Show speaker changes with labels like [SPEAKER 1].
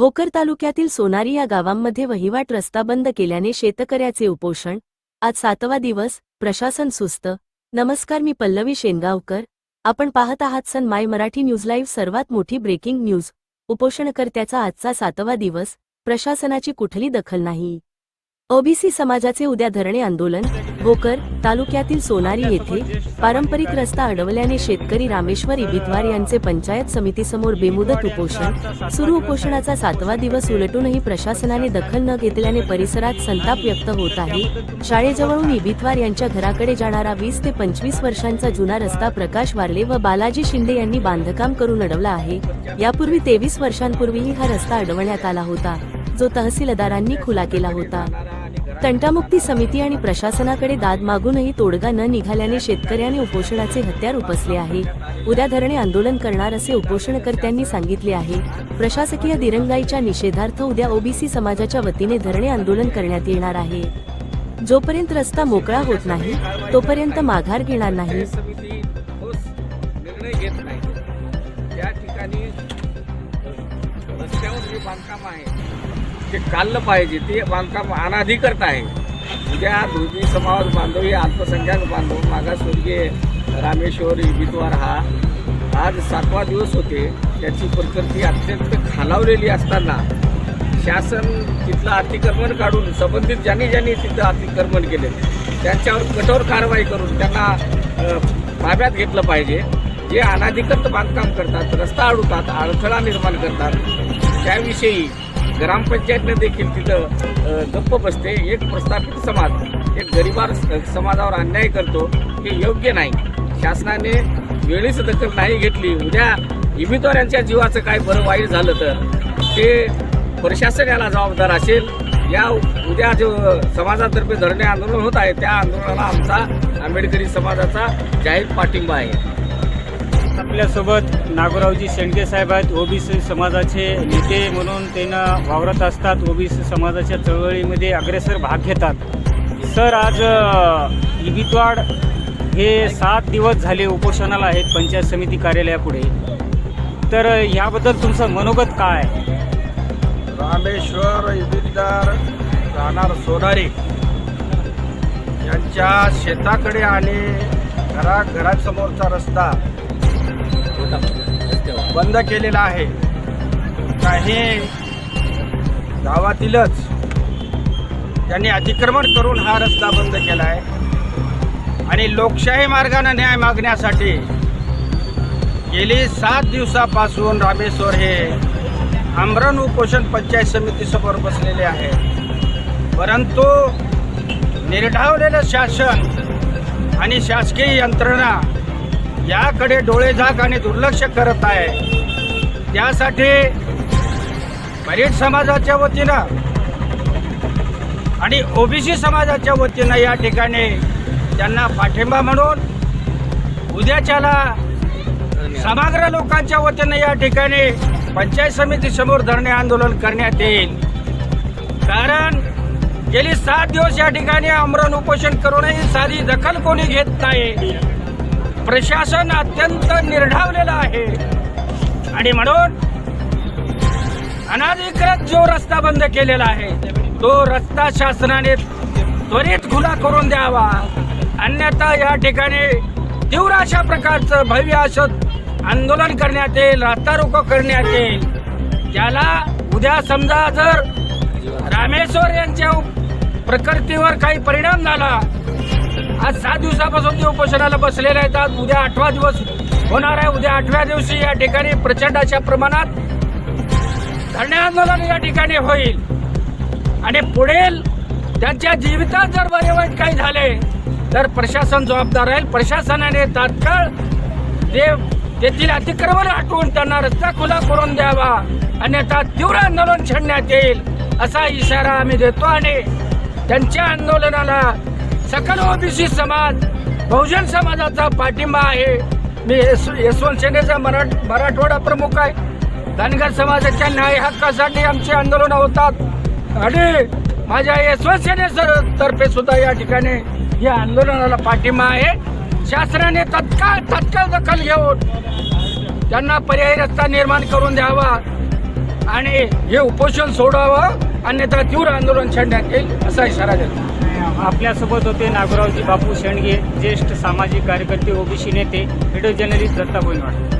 [SPEAKER 1] भोकर तालुक्यातील सोनारी या गावांमध्ये वहिवाट रस्ता बंद केल्याने शेतकऱ्याचे उपोषण. आज सातवा दिवस प्रशासन सुस्त. नमस्कार मी पल्लवी शेनगावकर. आपण पाहत आहात Sun My Marathi news live सर्वात मोठी ब्रेकिंग न्यूज. उपोषणकर्त्याचा आजचा सातवा दिवस प्रशासनाची कुठली दखल नाही. ओबीसी समाजाचे उद्या धरणे आंदोलन भोकर तालुक्यातील सोनारी येथे पारंपरिक रस्ता अडवल्याने शेतकरी रामेश्वर इबितवार यांचे पंचायत समितीसमोर बेमुदत उपोषण. सुरू उपोषणाचा सातवा दिवस उलटूनही प्रशासनाने दखल न घेतल्याने परिसरात संताप व्यक्त होत आहे. शाळेजवळून इबितवार यांच्या घराकडे जाणारा वीस ते पंचवीस वर्षांचा जुना रस्ता प्रकाश वारले व बालाजी शिंदे यांनी बांधकाम करून अडवला आहे. यापूर्वी तेवीस वर्षांपूर्वीही हा रस्ता अडवण्यात आला होता. जो तहसीलदारांनी खुला केला होता. तंटामुक्ती समिती आणि प्रशासनाकडे दाद मागूनही तोडगा न निघाल्याने शेतकऱ्याने उपोषणाचे हत्यार उपसले आहे. उद्या धरणे आंदोलन करणार असे उपोषणकर्त्यांनी सांगितले आहे. प्रशासकीय दिरंगाईच्या निषेधार्थ उद्या ओबीसी समाजाच्या वतीने धरणे आंदोलन करण्यात येणार आहे. जोपर्यंत रस्ता मोकळा होत नाही तोपर्यंत माघार घेणार नाही.
[SPEAKER 2] त्या ठिकाणी रस्त्यावर जे बांधकाम आहे ते काढलं पाहिजे ते बांधकाम अनाधिकृत आहे. उद्या दोन्ही समाज बांधव हे अल्पसंख्याक बांधव मागासवर्गीय रामेश्वर विद्वार हा. आज सातवा दिवस होते. त्याची प्रकृती अत्यंत खालावलेली असताना शासन तिथलं अतिक्रमण काढून संबंधित ज्यांनी ज्यांनी तिथं अतिक्रमण केले त्यांच्यावर कठोर कारवाई करून त्यांना ताब्यात घेतलं पाहिजे. जे अनाधिकृत बांधकाम करतात रस्ता अडवतात अडथळा निर्माण करतात त्याविषयी ग्रामपंचायतनं देखील तिथं गप्प बसते. एक प्रस्थापित समाज एक गरिबार स- समाजावर अन्याय करतो हे योग्य नाही. शासनाने वेळीच दखल नाही घेतली. उद्या इमितवार जीवाचं काय बरं वाईट झालं तर? ते प्रशासन याला जबाबदार असेल. या उद्या जो समाजातर्फे धरणे आंदोलन होत आहे त्या आंदोलनाला आमचा आंबेडकरी समाजाचा जाहीर पाठिंबा आहे.
[SPEAKER 3] आपल्यासोबत नागोरावजी शेंडके साहेब आहेत. ओबीसी समाजाचे नेते म्हणून त्यांना वावरत असतात. ओबीसी समाजाच्या चळवळीमध्ये अग्रेसर भाग घेतात. सर आज इबितवाड हे सात दिवस झाले उपोषणाला आहेत पंचायत समिती कार्यालयापुढे. तर याबद्दल ह्याबद्दल तुमचं मनोगत काय?
[SPEAKER 4] रामेश्वर इबितदार राहणार सोनारी यांच्या शेताकडे आणि घरा घरासमोरचा रस्ता बंद केलेला आहे. काही गावातीलच त्यांनी अतिक्रमण करून हा रस्ता बंद केला आहे आणि लोकशाही मार्गाने न्याय मागण्यासाठी गेली सात दिवसापासून रामेश्वर हे आमरण उपोषण पंचायत समितीसमोर बसलेले आहे. परंतु निर्ढावलेलं शासन आणि शासकीय यंत्रणा याकडे डोळेझाक आणि दुर्लक्ष करत आहे. त्यासाठी परीट समाजाच्या वतीनं आणि ओबीसी समाजाच्या वतीनं या ठिकाणी त्यांना पाठिंबा म्हणून उद्याच्याला समग्र लोकांच्या वतीनं या ठिकाणी पंचायत समिती समोर धरणे आंदोलन करण्यात येईल. कारण गेली सात दिवस या ठिकाणी आमरण उपोषण करूनही साधी दखल कोणी घेत नाही. प्रशासन अत्यंत निर्ढावलेलं आहे. आणि म्हणून अनाधिकृत जो रस्ता बंद केलेला आहे तो रस्ता शासनाने त्वरित खुला करून द्यावा. अन्यथा या ठिकाणी तीव्र अशा प्रकारचं भव्य असं आंदोलन करण्यात येईल रस्ता रोको करण्यात येईल. त्याला उद्या समजा जर रामेश्वर यांच्या प्रकृतीवर काही परिणाम झाला आज सात दिवसापासून ते उपोषणाला बसलेले आहेत. आज उद्या आठवा दिवस होणार आहे. उद्या आठव्या दिवशी या ठिकाणी प्रचंड अशा प्रमाणात धरणे आंदोलन या ठिकाणी होईल. आणि पुढील त्यांच्या जीवितात जर बरे वाईट काही झाले तर प्रशासन जबाबदार राहील. प्रशासनाने तात्काळ ते तेथील अतिक्रमण हटवून त्यांना रस्ता खुला करून द्यावा. अन्यथा तीव्र आंदोलन छेडण्यात येईल असा इशारा आम्ही देतो. आणि त्यांच्या आंदोलनाला सकल ओबीसी समाज बहुजन समाजाचा पाठिंबा आहे. मी यश यशवंत सेनेचा मराठ मराठवाडा प्रमुख आहे. धनगर समाजाच्या न्याय हक्कासाठी आमची आंदोलन होतात. आणि माझ्या यशवंत सेनेतर्फे सुद्धा या ठिकाणी या आंदोलनाला पाठिंबा आहे. शासनाने तत्काळ तत्काळ दखल घेऊन त्यांना पर्यायी रस्ता निर्माण करून द्यावा आणि हे उपोषण सोडावं अन्यथा तीव्र आंदोलन छेडण्यात येईल असा इशारा देतो.
[SPEAKER 3] आपल्यासोबत होते नागरावजी बापू शेंडगे ज्येष्ठ सामाजिक कार्यकर्ते ओबीसी नेते व्हिडिओ जर्नलिस्ट दत्ता बोलवाड